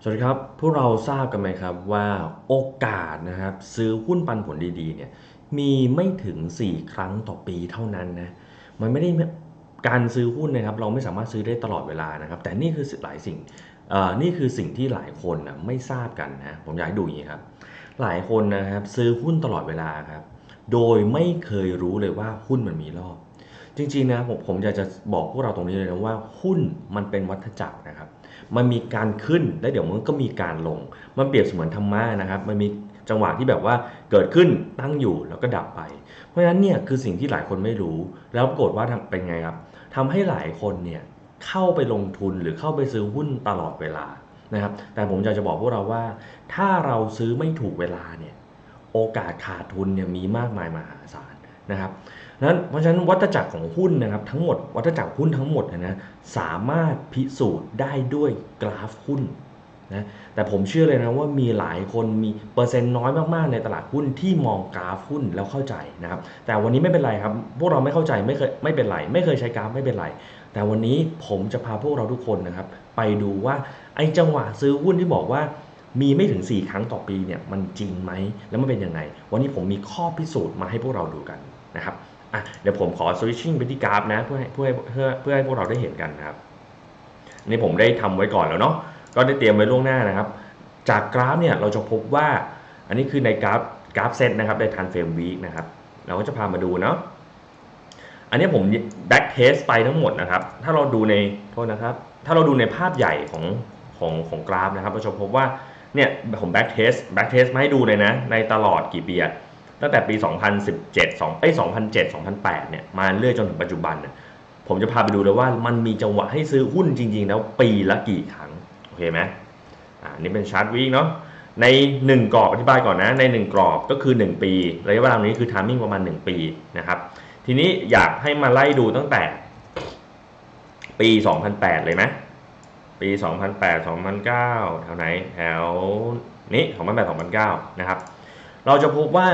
สวัสดีครับ พวกเราทราบกันไหมครับว่าโอกาสนะครับซื้อหุ้นปันผลดีๆเนี่ยมีไม่ถึง 4 ครั้งต่อปีเท่านั้นนะ มันไม่ได้การซื้อหุ้นนะครับ เราไม่สามารถซื้อได้ตลอดเวลานะครับ แต่นี่คือหลายสิ่งนี่คือสิ่งที่หลายคนนะไม่ทราบกันนะ ผมอยากให้ดูอย่างนี้ครับ หลายคนนะครับซื้อหุ้นตลอดเวลาครับ โดยไม่เคยรู้เลยว่าหุ้นมันมีรอบ จริงๆนะผมผมอยากจะบอกพวกเราตรงนี้เลยนะว่าหุ้นมันเป็นวัฏจักรนะครับ มันมีการขึ้นแล้วเดี๋ยวมันก็มีการลง มันเปรียบเสมือนธรรมะนะครับ มันมีจังหวะที่แบบว่าเกิดขึ้นตั้งอยู่แล้วก็ดับไป เพราะฉะนั้นเนี่ยคือสิ่งที่หลายคนไม่รู้ แล้วปรากฏว่าเป็นไงครับทำให้หลายคนเนี่ยเข้าไปลงทุนหรือเข้าไปซื้อหุ้นตลอดเวลานะครับ แต่ผมอยากจะบอกพวกเราว่า ถ้าเราซื้อไม่ถูกเวลาเนี่ยโอกาสขาดทุนเนี่ยมีมากมายมหาศาล นะครับนั้นเพราะฉะนั้นวัฏจักรของหุ้นนะครับทั้งหมดวัฏจักรหุ้นทั้งหมดนยนะสามารถพิสูจน์ได้ด้วยกราฟหุ้นนะแต่ผมเชื่อเลยนะว่ามีหลายคนมีเปอร์เซ็นต์น้อยมากๆในตลาดหุ้นที่มองกราฟหุ้นแล้วเข้าใจนะครับแต่วันนี้ไม่เป็นไรครับ พวกเราไม่เข้าใจไม่เคยไม่เป็นไรไม่เคยใช้กราฟไม่เป็นไร แต่วันนี้ผมจะพาพวกเราทุกคนนะครับไปดูว่าไอ้จังหวะซื้อหุ้นที่บอกว่ามีไม่ถึง 4 ครั้งต่อปีเนี่ยมันจริงไหมแล้วมันเป็นยังไง วันนี้ผมมีข้อพิสูจน์มาให้พวกเราดูกัน นะครับอะเดี๋ยวผมขอ switching ไปที่กราฟนะเพื่อให้เพื่อให้เพื่อเพื่อให้พวกเราได้เห็นกันนะครับ นี่ผมได้ทำไว้ก่อนแล้วเนาะก็ได้เตรียมไว้ล่วงหน้านะครับ จากกราฟเนี่ยเราจะพบว่า อันนี้คือในกราฟกราฟเซตนะครับในทันเฟรมวีคนะครับ เราก็จะพามาดูเนาะอันนี้ผม back test ไปทั้งหมดนะครับ ถ้าเราดูในโทษนะครับ ถ้าเราดูในภาพใหญ่ของของของกราฟนะครับเราจะพบว่าเนี่ยผม back test back test มาให้ดูเลยนะ ในตลอดกี่ปีอะ ตั้งแต่ปี 2017 2เอ้ย2007 2008 เนี่ย มาเรื่อยจนถึงปัจจุบันเนี่ยผมจะพาไปดูเลยว่ามันมีจังหวะให้ซื้อหุ้นจริง ๆ แล้วปีละกี่ครั้ง โอเคไหมอ่านี่เป็นชาร์ตวีคเนาะใน 1 กรอบอธิบายก่อนนะ ใน 1 กรอบก็คือ 1 ปีระยะเวลานี้คือ timing ประมาณ 1 ปีนะครับทีนี้อยากให้มาไล่ดูตั้งแต่ ปี 2008 เลยไหมปี 2008 2009 แถวไหน แถวนี้ 2008 2009 นะครับ เราจะพบว่า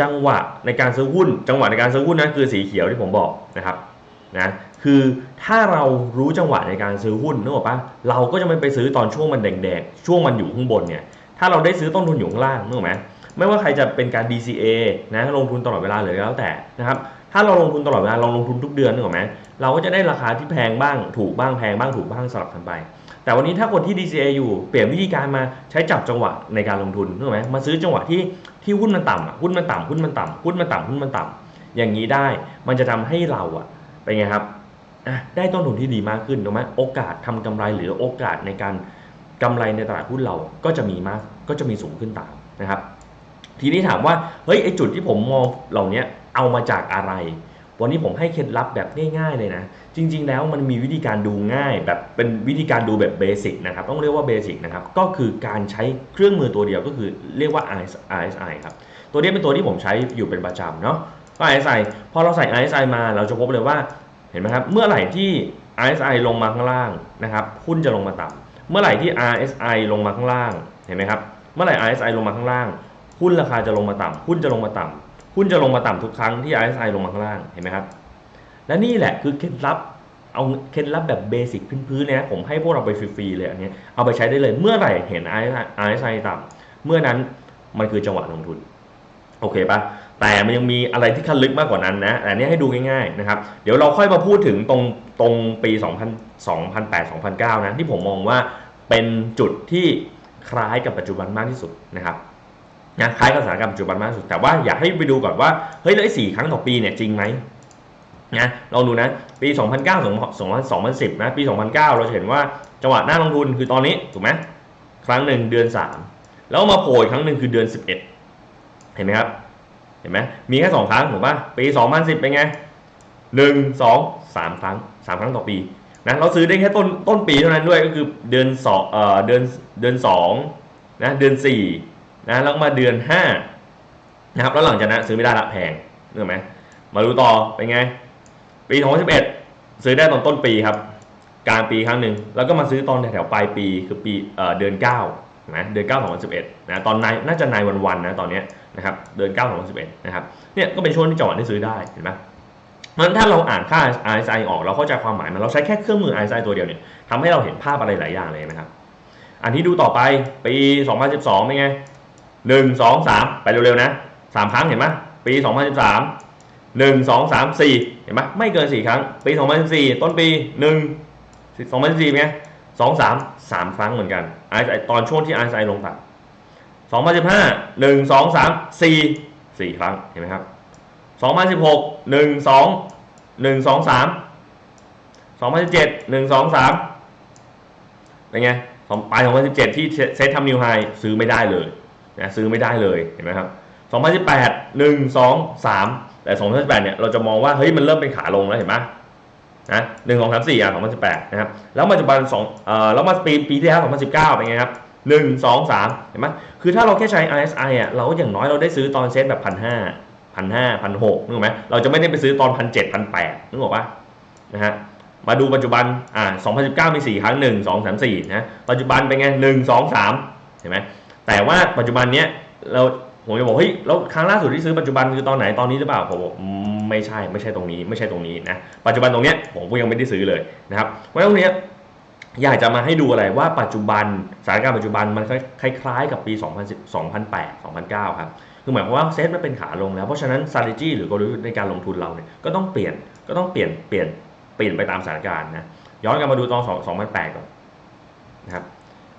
จังหวะในการซื้อหุ้น จังหวะในการซื้อหุ้นนั้นคือสีเขียวที่ผมบอกนะครับนะคือถ้าเรารู้จังหวะในการซื้อหุ้นนึกออกปะเราก็จะไม่ไปซื้อตอนช่วงมันแดงๆช่วงมันอยู่ข้างบนเนี่ยถ้าเราได้ซื้อต้นทุนอยู่ข้างล่างนึกออกไหมไม่ว่าใครจะเป็นการ DCA นะลงทุนตลอดเวลาหรือแล้วแต่นะครับ ถ้าเราลงทุนตลอดเวลาเราลงทุนทุกเดือนนึกออกไหมเราก็จะได้ราคาที่แพงบ้างถูกบ้างแพงบ้างถูกบ้างสลับกันไป แต่วันนี้ถ้าคนที่ DCA อยู่เปลี่ยนวิธีการมาใช้จับจังหวะในการลงทุนนึกออกไหมมาซื้อจังหวะที่ที่หุ้นมันต่ำอะหุ้นมันต่ำหุ้นมันต่ำหุ้นมันต่ำหุ้นมันต่ำอย่างนี้ได้มันจะทำให้เราอะเป็นไงครับอะได้ต้นทุนที่ดีมากขึ้นถูกไหมโอกาสทำกำไรหรือโอกาสในการกำไรในตลาดหุ้นเราก็จะมีมากก็จะมีสูงขึ้นตามนะครับ ทีนี้ถามว่าเฮ้ยไอจุดที่ผมมองเหล่านี้ เอามาจากอะไร วันนี้ผมให้เคล็ดลับแบบง่ายๆเลยนะ จริง ๆ แล้วมันมีวิธีการดูง่ายแบบเป็นวิธีการดูแบบเบสิกนะครับ ต้องเรียกว่าเบสิกนะครับ ก็คือการใช้เครื่องมือตัวเดียวก็คือเรียกว่า RSI ครับ ตัวนี้เป็นตัวที่ผมใช้อยู่เป็นประจำเนาะก็ RSI พอเราใส่ RSI มาเราจะพบเลยว่าเห็นไหมครับ เมื่อไหร่ที่ RSI ลงมาข้างล่างนะครับหุ้นจะลงมาต่ำเมื่อไหร่ที่ RSI ลงมาข้างล่างเห็นไหมครับ เมื่อไหร่ RSI ลงมาข้างล่าง หุ้นราคาจะลงมาต่ำหุ้นจะลงมาต่ำ หุ้นจะลงมาต่ำทุกครั้งที่ RSI ลงมาข้างล่างเห็นไหมครับ และนี่แหละคือเคล็ดลับเอาเคล็ดลับแบบเบสิกพื้นๆเลยนะผมให้พวกเราไปฟรีๆเลยอันนี้เอาไปใช้ได้เลยเมื่อไหร่เห็น RSI ต่ำเมื่อนั้นมันคือจังหวะลงทุน โอเคปะแต่มันยังมีอะไรที่ขั้นลึกมากกว่านั้นนะอันนี้ให้ดูง่ายๆนะครับ เดี๋ยวเราค่อยมาพูดถึงตรงตรงปี 2000 2008 2009 นะที่ผมมองว่าเป็นจุดที่คล้ายกับปัจจุบันมากที่สุดนะครับ นะคล้ายกับสถานการณ์ปัจจุบันมากที่สุดแต่ว่าอยากให้ไปดูก่อนว่าเฮ้ยแล้วไอ้สี่ครั้งต่อปีเนี่ยจริงไหมนะลองดูนะปี 2009 2010 นะปี 2009 เราจะเห็นว่าจังหวะหน้าลงทุนคือตอนนี้ถูกไหมครั้งหนึ่งเดือน 3 แล้วมาโผล่ครั้งหนึ่งคือเดือน 11 เห็นไหมครับเห็นไหมมีแค่ 2 ครั้งถูกป่ะปี 2010 เป็นไง 1 2 3 ครั้ง 3 ครั้งต่อปีนะเราซื้อได้แค่ต้นต้นปีเท่านั้นด้วยก็คือเดือน2เอ่อเดือนเดือน2นะเดือน 4 นะแล้วมาเดือน 5 นะครับ แล้วหลังจากนั้นซื้อไม่ได้ละแพงเห็นไหมมาดูต่อเป็นไง ปี2011ซื้อได้ตอนต้นปีครับ กลางปีครั้งหนึ่งแล้วก็มาซื้อตอนแถวปลายปีคือปีเอ่อเดือน9นะเดือน9 2011นะตอนนายน่าจะนายวันวันๆนะตอนนี้นะครับเดือน9 2011นะครับเนี่ยก็เป็นช่วงที่จังหวะที่ซื้อได้เห็นไหมเพราะฉะนั้นถ้าเราอ่านค่า RSI ออกเราเข้าใจความหมายมันเราใช้แค่เครื่องมือ RSI ตัวเดียวเนี่ยทำให้เราเห็นภาพอะไรหลายอย่างเลยนะครับ อันที่ดูต่อไปปี 2012เป็นไง หนึ่งสองสามไปเร็วๆนะสามครั้งเห็นไหมปี2013หนึ่งสองสามสี่เห็นไหมไม่เกินสี่ครั้ง ปี2014ต้นปีหนึ่ง2014เป็นไงสองสามสามครั้งเหมือนกันไอตอนช่วงที่ไอซ์ไอลงตัด2015หนึ่งสองสามสี่สี่ครั้งเห็นไหมครับ2016หกหนึ่งสองหนึ่งสองสาม2017หนึ่งสองสามเป็นไงของปลาย2017ที่เซตทำนิวไฮซื้อไม่ได้เลย นะซื้อไม่ได้เลยเห็นไหมครับ2018 1 2 3 แต่ 2018 เนี่ยเราจะมองว่าเฮ้ยมันเริ่มเป็นขาลงแล้วเห็นไหมนะ1 2 3 4อะ2018นะครับแล้วปัจจุบัน2เอ่อแล้วมาปีปีที่แล้ว2019เป็นไงครับ1 2 3เห็นไหมคือถ้าเราแค่ใช้ RSI อะเราก็อย่างน้อยเราได้ซื้อตอนเซตแบบ1,500 1,500 1,600นึกออกไหมเราจะไม่ได้ไปซื้อตอน1,700 1,800นึกออกปะนะฮะมาดูปัจจุบันอ่า2019มี4ครั้ง1 2 3 4นะปัจจุบันเป็นไง1 2 3เห็นไหม แต่ว่าปัจจุบันเนี้ยเราผมจะบอกเฮ้ยแล้วครั้งล่าสุดที่ซื้อปัจจุบันคือตอนไหนตอนนี้หรือเปล่าผมบอกไม่ใช่ไม่ใช่ตรงนี้ ไม่ใช่ตรงนี้นะปัจจุบันตรงเนี้ยผมก็ยังไม่ได้ซื้อเลยนะครับเพราะงั้นตรงเนี้ยอยากจะมาให้ดูอะไรว่าปัจจุบันสถานการณ์ปัจจุบันมันคล้ายๆกับปี 2010 2008 2009 ครับคือหมายความว่าเซตมันเป็นขาลงแล้ว เพราะฉะนั้น strategy หรือกลยุทธ์ในการลงทุนเราเนี่ยก็ต้องเปลี่ยนก็ต้องเปลี่ยนเปลี่ยนเปลี่ยนไปตามสถานการณ์นะย้อนกลับมาดูตอน2 2008 ก่อนนะครับ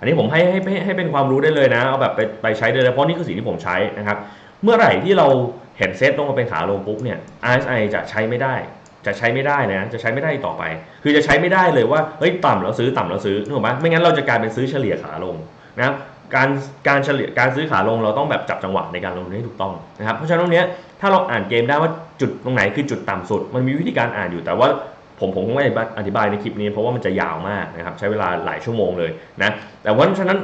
อันนี้ผมให้ให้ให้ให้เป็นความรู้ได้เลยนะเอาแบบไปไปใช้ได้เลยเพราะนี่คือสิ่งที่ผมใช้นะครับ เมื่อไหร่ที่เราเห็นเซตลงมาเป็นขาลงปุ๊บเนี่ย RSI จะใช้ไม่ได้ จะใช้ไม่ได้นะจะใช้ไม่ได้ต่อไป คือจะใช้ไม่ได้เลยว่าเฮ้ยต่ำแล้วซื้อต่ำแล้วซื้อนึกออกไหมไม่งั้นเราจะกลายเป็นซื้อเฉลี่ยขาลงนะครับการการเฉลี่ยการซื้อขาลงเราต้องแบบจับจังหวะในการลงทุนให้ถูกต้องนะครับเพราะฉะนั้นตรงเนี้ยถ้าเราอ่านเกมได้ว่าจุดตรงไหนคือจุดต่ำสุด มันมีวิธีการอ่านอยู่แต่ว่า ผมผมคงไม่อธิบายในคลิปนี้เพราะว่ามันจะยาวมากนะครับใช้เวลาหลายชั่วโมงเลยนะแต่ว่าฉะนั้น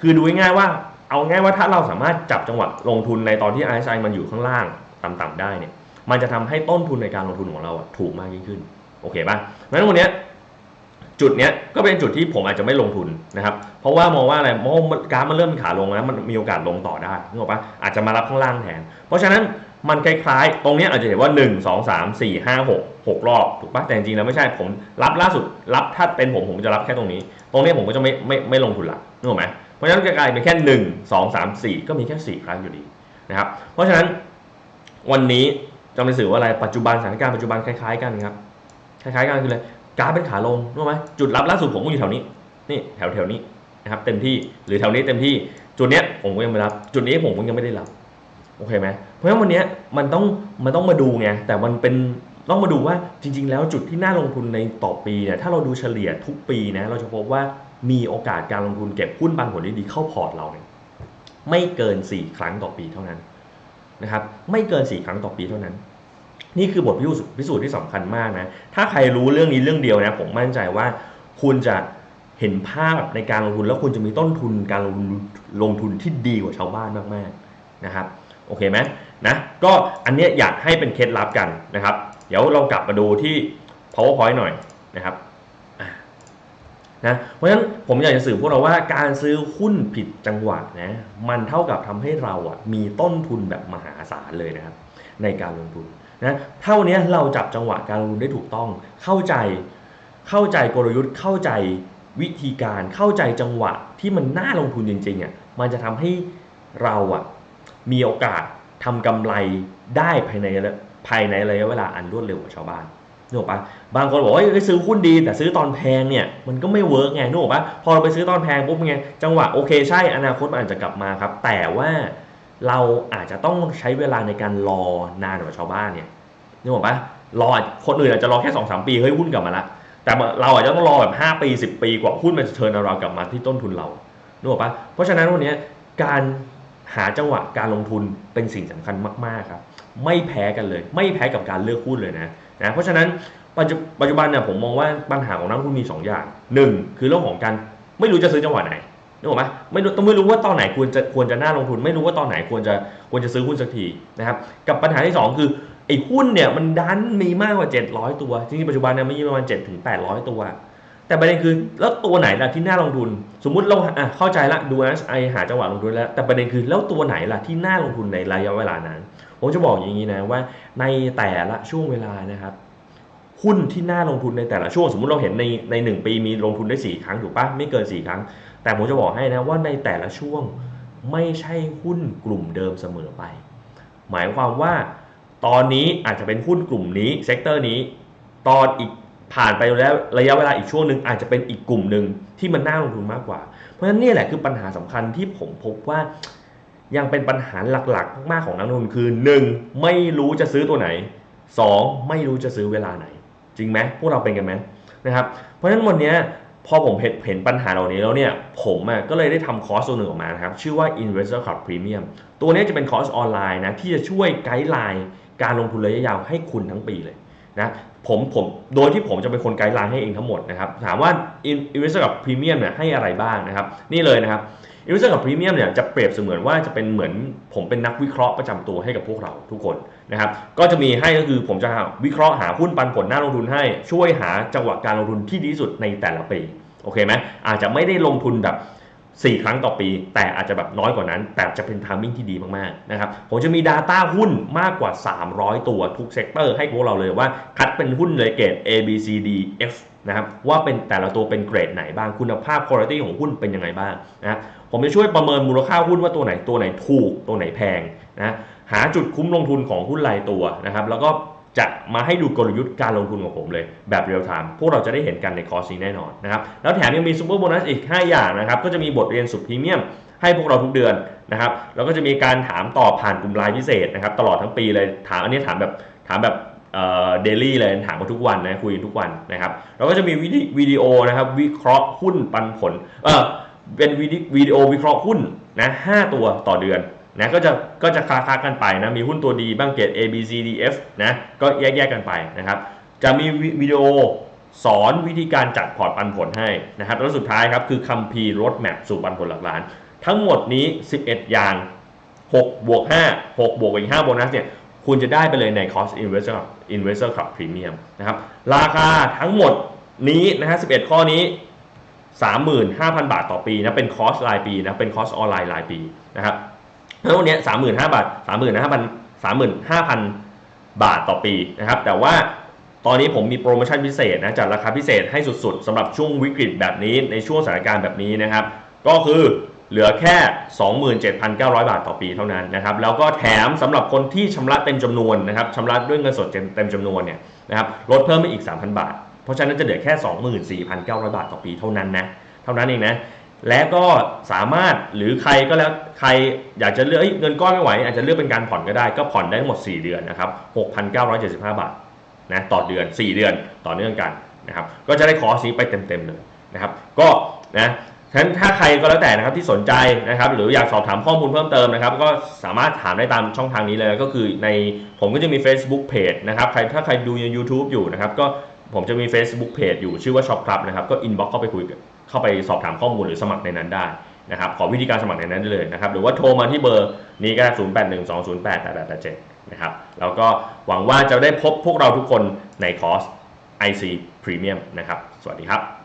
คือดูง่ายว่าเอาง่ายว่าถ้าเราสามารถจับจังหวะลงทุนในตอนที่ RSI มันอยู่ข้างล่างต่ำๆได้เนี่ยมันจะทำให้ต้นทุนในการลงทุนของเราถูกมากยิ่งขึ้นโอเคป่ะเพราะฉะนั้นวันนี้จุดเนี้ยก็เป็นจุดที่ผมอาจจะไม่ลงทุนนะครับ เพราะว่ามองว่าอะไรมองว่ารมันเริ่มขาลงแล้วมันมีโอกาสลงต่อได้นึกออกปะอาจจะมารับข้างล่างแทน เพราะฉะนั้น มันคล้ายๆ ตรงนี้อาจจะเห็นว่า 1 2 3 4 5 6 6 รอบถูกปะแต่จริงๆแล้วไม่ใช่ผมรับล่าสุดรับถ้าเป็นผมผมจะรับแค่ตรงนี้ ตรงนี้ผมก็จะไม่ไม่ไม่ลงทุนละนึกออกไหมเพราะฉะนั้นกลายเป็นแค่ 1 2 3 4 ก็มีแค่ 4 ครั้งอยู่ดีนะครับเพราะฉะนั้นวันนี้จะมาสื่อว่าอะไรปัจจุบันสถานการณ์ปัจจุบันคล้ายๆกันครับคล้ายๆกันคืออะไรกราฟเป็นขาลงรู้ไหมจุดรับล่าสุดผมก็อยู่แถวนี้นี่แถวแถวนี้นะครับเต็มที่หรือแถวนี้เต็มที่จุดเนี้ยผมก็ยังไม่รับ จุดนี้ผมก็ยังไม่ได้รับ โอเคไหมเพราะฉะนั้นวันนี้มันต้องมันต้องมาดูไงแต่มันเป็นต้องมาดูว่าจริง ๆ แล้วจุดที่น่าลงทุนในต่อปีเนี่ยถ้าเราดูเฉลี่ยทุกปีนะเราจะพบว่ามีโอกาสการลงทุนเก็บหุ้นปันผลที่ดีเข้าพอร์ตเราเนี่ยไม่เกิน 4 ครั้งต่อปีเท่านั้นนะครับไม่เกิน 4 ครั้งต่อปีเท่านั้น นี่คือบทพิสูจน์พิสูจน์ที่สำคัญมากนะถ้าใครรู้เรื่องนี้เรื่องเดียวนะผมมั่นใจว่าคุณจะเห็นภาพในการลงทุนแล้วคุณจะมีต้นทุนการลงทุนลงทุนที่ดีกว่าชาวบ้านมากๆนะครับ โอเคไหมนะก็อันเนี้ยอยากให้เป็นเคล็ดลับกันนะครับ เดี๋ยวเรากลับมาดูที่ powerpoint หน่อยนะครับนะเพราะฉะนั้นผมอยากจะสื่อพวกเราว่าการซื้อหุ้นผิดจังหวะนะมันเท่ากับทำให้เราอะมีต้นทุนแบบมหาศาลเลยนะครับ ในการลงทุนนะเท่านี้เราจับจังหวะการลงทุนได้ถูกต้องเข้าใจเข้าใจกลยุทธ์เข้าใจวิธีการเข้าใจจังหวะที่มันน่าลงทุนจริงๆอะมันจะทำให้เราอะมีโอกาส ทำกำไรได้ภายในภายในระยะเวลาอันรวดเร็วกว่าชาวบ้านนึกออกปะบางคนบอกว่าเฮ้ยซื้อหุ้นดีแต่ซื้อตอนแพงเนี่ยมันก็ไม่เวิร์กไงนึกออกปะพอเราไปซื้อตอนแพงปุ๊บไงจังหวะโอเคใช่อนาคตมันอาจจะกลับมาครับ แต่ว่าเราอาจจะต้องใช้เวลาในการรอนานกว่าชาวบ้านเนี่ยนึกออกปะรอคนอื่นอาจจะรอแค่สองสามปีเฮ้ยหุ้นกลับมาละแต่เราอาจจะต้องรอแบบห้าปีสิบปีกว่าหุ้นมันจะเทิร์นเรากลับมาที่ต้นทุนเรานึกออกปะเพราะฉะนั้นวันนี้การ หาจังหวะการลงทุนเป็นสิ่งสำคัญมากๆครับ ไม่แพ้กันเลย ไม่แพ้กับการเลือกหุ้นเลยนะนะเพราะฉะนั้นปัจจุปัจจุบันเนี่ยผมมองว่าปัญหาของนักลงทุนมี 2 อย่างหนึ่งคือเรื่องของการไม่รู้จะซื้อจังหวะไหนนึกออกไหมไม่รู้ต้องไม่รู้ว่าตอนไหนควรจะควรจะน่าลงทุน ไม่รู้ว่าตอนไหนควรจะควรจะซื้อหุ้นสักทีนะครับกับปัญหาที่ 2 คือไอ้หุ้นเนี่ยมันดันมีมากกว่า 700 ตัวจริงๆปัจจุบันเนี่ยมีประมาณ7ถึง800 ตัว แต่ประเด็นคือแล้วตัวไหนล่ะที่น่าลงทุน สมมุติเราอะเข้าใจละดู RSI หาจังหวะลงทุนแล้ว แต่ประเด็นคือแล้วตัวไหนล่ะที่น่าลงทุนในระยะเวลานั้น ผมจะบอกอย่างนี้นะว่าในแต่ละช่วงเวลานะครับหุ้นที่น่าลงทุนในแต่ละช่วง สมมุติเราเห็นในในหนึ่งปีมีลงทุนได้ 4 ครั้งถูกปะไม่เกิน 4 ครั้ง แต่ผมจะบอกให้นะว่าในแต่ละช่วงไม่ใช่หุ้นกลุ่มเดิมเสมอไป หมายความว่าตอนนี้อาจจะเป็นหุ้นกลุ่มนี้เซกเตอร์นี้ ตอนอีก ผ่านไปแล้วระยะเวลาอีกช่วงหนึ่งอาจจะเป็นอีกกลุ่มหนึ่งที่มันน่าลงทุนมากกว่า เพราะฉะนั้นนี่แหละคือปัญหาสำคัญที่ผมพบว่ายังเป็นปัญหาหลักๆ มากๆของนักลงทุนคือ 1. ไม่รู้จะซื้อตัวไหน 2. ไม่รู้จะซื้อเวลาไหน จริงไหมพวกเราเป็นกันไหมนะครับเพราะฉะนั้นวันนี้พอผมเห็นเห็นปัญหาเหล่านี้แล้วเนี่ยผมอะก็เลยได้ทำคอร์สตัวหนึ่งออกมานะครับ ชื่อว่า Investor Club Premium ตัวนี้จะเป็นคอร์สออนไลน์นะที่จะช่วยไกด์ไลน์การลงทุนระยะยาวให้คุณทั้งปีเลย นะผมผมโดยที่ผมจะเป็นคนไกด์ไลน์ให้เองทั้งหมดนะครับถามว่า Investor Club Premium เนี่ยให้อะไรบ้างนะครับนี่เลยนะครับอินเวสเตอร์กับพรีเมียมเนี่ยจะเปรียบเสมือนว่าจะเป็นเหมือนผมเป็นนักวิเคราะห์ประจำตัวให้กับพวกเราทุกคนนะครับก็จะมีให้ก็คือผมจะวิเคราะห์หาหุ้นปันผลน่าลงทุนให้ช่วยหาจังหวะการลงทุนที่ดีที่สุดในแต่ละปีโอเคไหมอาจจะไม่ได้ลงทุนแบบ 4 ครั้งต่อปี แต่อาจจะแบบน้อยกว่านั้น แต่จะเป็นทามมิ่งที่ดีมากๆนะครับผมจะมี Data หุ้นมากกว่า 300 ตัวทุกเซกเตอร์ให้พวกเราเลยว่า คัดเป็นหุ้นเลยเกรด A B C D F นะครับว่าเป็นแต่ละตัวเป็นเกรดไหนบ้างคุณภาพคุณภาพของหุ้นเป็นยังไงบ้างนะผมจะช่วยประเมินมูลค่าหุ้นว่าตัวไหนตัวไหนถูกตัวไหนแพงนะหาจุดคุ้มลงทุนของหุ้นรายตัวนะครับแล้วก็ จะมาให้ดูกลยุทธ์การลงทุนของผมเลย แบบเรียลไทม์พวกเราจะได้เห็นกันในคอร์สนี้แน่นอนนะครับแล้วแถมยังมีซูเปอร์โบนัสอีก 5 อย่างนะครับก็จะมีบทเรียนสุดพรีเมียมให้พวกเราทุกเดือนนะครับแล้วก็จะมีการถามตอบผ่านกลุ่มไลน์พิเศษนะครับตลอดทั้งปีเลยถามอันนี้ถามแบบถามแบบเดลี่เลยถามมาทุกวันนะคุยทุกวันนะครับแล้วก็จะมีวิดีโอนะครับวิเคราะห์หุ้นปันผลเออเป็นวิดีวิดีโอวิเคราะห์หุ้นนะ5ตัวต่อเดือน นะก็จะก็จะคลากันไปนะมีหุ้นตัวดีบ้างเกรด A B C D F นะก็แยกๆกันไปนะครับจะมีวิดีโอสอนวิธีการจัดพอร์ตปันผลให้นะครับแล้วสุดท้ายครับคือคัมภีร์รถแมพสู่ปันผลหลักล้าน ทั้งหมดนี้ 11 อย่าง 6 บวก 5 6 บวกอีก5โบนัสเนี่ยคุณจะได้ไปเลยในคอร์ส Investor Club Investor Club Premium นะครับราคาทั้งหมดนี้นะฮะ11 ข้อนี้ 35,000 บาทต่อปีนะเป็นคอสรายปีนะเป็นคอสออนไลน์รายปีนะครับ แล้ววันนี้35,000บาท35,000 35,000บาทต่อปีนะครับ แต่ว่าตอนนี้ผมมีโปรโมชั่นพิเศษนะจัดราคาพิเศษให้สุดๆสำหรับช่วงวิกฤตแบบนี้ในช่วงสถานการณ์แบบนี้นะครับ ก็คือเหลือแค่ 27,900 บาทต่อปีเท่านั้นนะครับ แล้วก็แถมสำหรับคนที่ชำระเต็มจำนวนนะครับชำระด้วยเงินสดเต็มจำนวนเนี่ยนะครับลดเพิ่มไปอีก 3,000 บาท เพราะฉะนั้นจะเหลือแค่ 24,900 บาทต่อปีเท่านั้นนะ เท่านั้นเองนะ และก็สามารถหรือใครก็แล้วใครอยากจะเลือกเอเงินก้อนไม่ไหว อาจจะเลือกเป็นการผ่อนก็ได้ ก็ผ่อนได้ทั้งหมด 4 เดือนนะครับ6,975 บาทนะต่อเดือน 4 เดือนต่อเนื่องกันนะครับก็จะได้คอร์สนี้ไปเต็มๆเลยนะครับก็นะฉะนั้นถ้าใครก็แล้วแต่นะครับที่สนใจนะครับหรืออยากสอบถามข้อมูลเพิ่มเติมนะครับก็สามารถถามได้ตามช่องทางนี้เลยก็คือในผมก็จะมี Facebook Page นะครับใครถ้าใครดูใน YouTube อยู่นะครับก็ผมจะมี Facebook Page อยู่ชื่อว่า Shop Club นะครับก็ inbox เข้าไปคุยกับ เข้าไปสอบถามข้อมูลหรือสมัครในนั้นได้นะครับขอวิธีการสมัครในนั้นได้เลยนะครับหรือว่าโทรมาที่เบอร์นี้ก็0 8 1 2 0 8 8 8 8 7นะครับแล้วก็หวังว่าจะได้พบพวกเราทุกคนในคอร์ส IC Premium นะครับ สวัสดีครับ